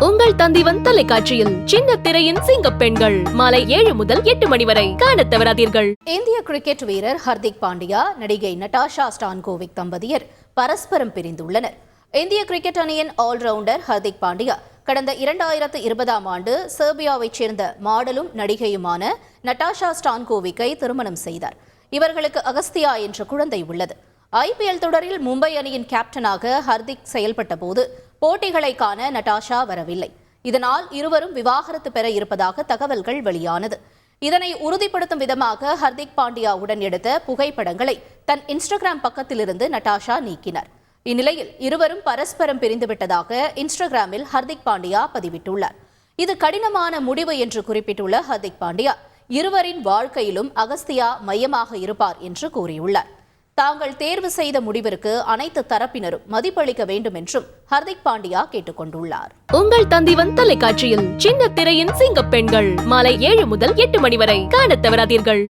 உங்கள் தந்திவன் தொலைக்காட்சியில் சின்ன திரையின் சிங்க பெண்கள். மாலை ஏழு முதல் எட்டு மணி வரை காண தவறாதீர்கள். இந்திய கிரிக்கெட் வீரர் ஹர்திக் பாண்டியா நடிகை நட்டாஷா ஸ்டான்கோவிக் தம்பதியர் பரஸ்பரம் பிரிந்துள்ளனர். இந்திய கிரிக்கெட் அணியின் ஆல்ரவுண்டர் ஹர்திக் பாண்டியா கடந்த இரண்டாயிரத்து இருபதாம் ஆண்டு சேர்பியாவைச் சேர்ந்த மாடலும் நடிகையுமான நட்டாஷா ஸ்டான்கோவிக்கை திருமணம் செய்தார். இவர்களுக்கு அகஸ்தியா என்ற குழந்தை உள்ளது. ஐபிஎல் தொடரில் மும்பை அணியின் கேப்டனாக ஹர்திக் செயல்பட்ட போது போட்டிகளை காண நட்டாஷா வரவில்லை. இதனால் இருவரும் விவாகரத்து பெற இருப்பதாக தகவல்கள் வெளியானது. இதனை உறுதிப்படுத்தும் விதமாக ஹர்திக் பாண்டியாவுடன் எடுத்த புகைப்படங்களை தன் இன்ஸ்டாகிராம் பக்கத்திலிருந்து நட்டாஷா நீக்கினார். இந்நிலையில் இருவரும் பரஸ்பரம் பிரிந்துவிட்டதாக இன்ஸ்டாகிராமில் ஹர்திக் பாண்டியா பதிவிட்டுள்ளார். இது கடினமான முடிவு என்று குறிப்பிட்டுள்ள ஹர்திக் பாண்டியா இருவரின் வாழ்க்கையிலும் அகஸ்தியா மையமாக இருப்பார் என்று கூறியுள்ளார். தாங்கள் தேர்வு செய்த முடிவிற்கு அனைத்து தரப்பினரும் மதிப்பளிக்க வேண்டும் என்றும் ஹர்திக் பாண்டியா கேட்டுக்கொண்டுள்ளார் உங்கள் தந்திவன் தொலைக்காட்சியில் சின்ன திரையின் சிங்க பெண்கள் மாலை ஏழு முதல் எட்டு மணி வரை காண தவறாதீர்கள்.